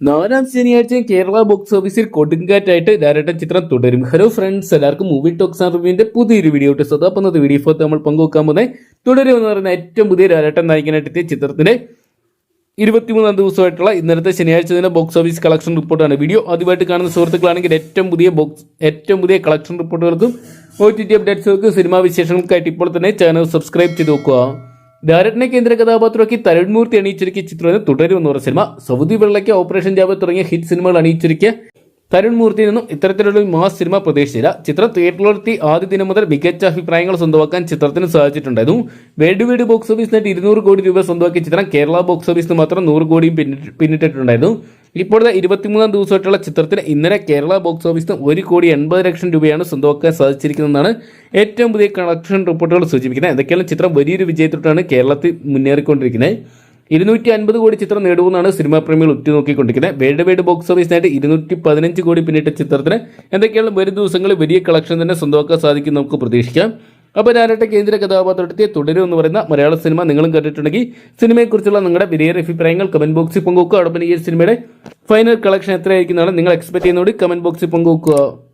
നാലാം ശനിയാഴ്ച കേരള ബോക്സ് ഓഫീസിൽ കൊടുങ്കാറ്റായിട്ട് ഡയറക്ടർ ചിത്രം തുടരും. ഹലോ ഫ്രണ്ട്സ് എല്ലാവർക്കും മൂവി ടോക്സ് റിവ്യൂവിന്റെ പുതിയൊരു വീഡിയോ ഇട്ട് സ്വതാപ്പുന്നത് വീഡിയോ ഫോർത്ത് നമ്മൾ പങ്കുവെക്കാൻ പോകുന്നത് തുടരും എന്ന് പറയുന്ന ഏറ്റവും പുതിയ ഡയറക്ടർ നായകനായിട്ട് എത്തിയ ചിത്രത്തിന്റെ ഇരുപത്തിമൂന്നാം ദിവസമായിട്ടുള്ള ഇന്നലത്തെ ശനിയാഴ്ച തന്നെ ബോക്സ് ഓഫീസ് കളക്ഷൻ റിപ്പോർട്ടാണ് വീഡിയോ ആദ്യമായിട്ട് കാണുന്ന സുഹൃത്തുക്കളാണെങ്കിൽ ഏറ്റവും പുതിയ ബോക്സ് ഏറ്റവും പുതിയ കളക്ഷൻ റിപ്പോർട്ടുകൾക്കും ഒ ടി ടി അപ്ഡേറ്റ്സുകൾക്കും സിനിമാ വിശേഷങ്ങൾക്കായിട്ട് ഇപ്പോൾ തന്നെ ചാനൽ സബ്സ്ക്രൈബ് ചെയ്ത് നോക്കുക ഡയറക്ടറിനെ കേന്ദ്ര കഥാപാത്രമാക്കി തരുൺമൂർത്തി മൂർത്തി ചിത്രം തുടരും എന്ന് പറഞ്ഞ സിനിമ. സൗദി വെള്ളയ്ക്ക് ഓപ്പറേഷൻ ജാബ് തുടങ്ങിയ ഹിറ്റ് സിനിമകൾ അണിയിച്ചൊരുക്കിയ തരുൺ നിന്നും ഇത്തരത്തിലുള്ള മാസ് സിനിമ പ്രതീക്ഷിച്ചില്ല. ചിത്രം തിയേറ്ററിലെത്തി ആദ്യ ദിനം മുതൽ മികച്ച അഭിപ്രായങ്ങൾ സ്വന്തമാക്കാൻ ചിത്രത്തിന് സാധിച്ചിട്ടുണ്ടായിരുന്നു. വേൾഡ് വൈഡ് ബോക്സ് ഓഫീസ് നേടി ഇരുന്നൂറ് കോടി രൂപ സ്വന്തമാക്കിയ ചിത്രം കേരള ബോക്സ് ഓഫീസിന് മാത്രം നൂറ് കോടിയും പിന്നിട്ട് പിന്നിട്ടിട്ടുണ്ടായിരുന്നു. ഇപ്പോഴത്തെ ഇരുപത്തിമൂന്നാം ദിവസമായിട്ടുള്ള ചിത്രത്തിന് ഇന്നലെ കേരള ബോക്സ് ഓഫീസിന് ഒരു കോടി എൺപത് ലക്ഷം രൂപയാണ് സ്വന്തമാക്കാൻ സാധിച്ചിരിക്കുന്നതെന്നാണ് ഏറ്റവും പുതിയ കളക്ഷൻ റിപ്പോർട്ടുകൾ സൂചിപ്പിക്കുന്നത്. എന്തൊക്കെയാണ് ചിത്രം വലിയൊരു വിജയത്തോട്ടാണ് കേരളത്തിൽ മുന്നേറിക്കൊണ്ടിരിക്കുന്നത്. ഇരുന്നൂറ്റി അൻപത് കോടി ചിത്രം നേടുമെന്നാണ് സിനിമാ പ്രേമികൾ ഉറ്റുനോക്കിക്കൊണ്ടിരിക്കുന്നത് വേൾഡ് വൈഡ് ബോക്സ് ഓഫീസിനായിട്ട് ഇരുന്നൂറ്റി പതിനഞ്ച് കോടി പിന്നിട്ട ചിത്രത്തിന് എന്തൊക്കെയാണ് വരും ദിവസങ്ങളിൽ വലിയ കളക്ഷൻ തന്നെ സ്വന്തമാക്കാൻ സാധിക്കും നമുക്ക് പ്രതീക്ഷിക്കാം. അപ്പോൾ ഞാനായിട്ട് കേന്ദ്ര കഥാപാത്രത്തെ തുടരും എന്ന് പറയുന്ന മലയാള സിനിമ നിങ്ങളും കണ്ടിട്ടുണ്ടെങ്കിൽ സിനിമയെക്കുറിച്ചുള്ള നിങ്ങളുടെ വലിയ അഭിപ്രായങ്ങൾ കമന്റ് ബോക്സിൽ പങ്കുവെക്കുക. അതോടൊപ്പം ഈ സിനിമയുടെ ഫൈനൽ കളക്ഷൻ എത്രയായിരിക്കുന്നതാണ് നിങ്ങൾ എക്സ്പെക്ട് ചെയ്യുന്നതോട് കമന്റ് ബോക്സിൽ പങ്കുവെക്കുക.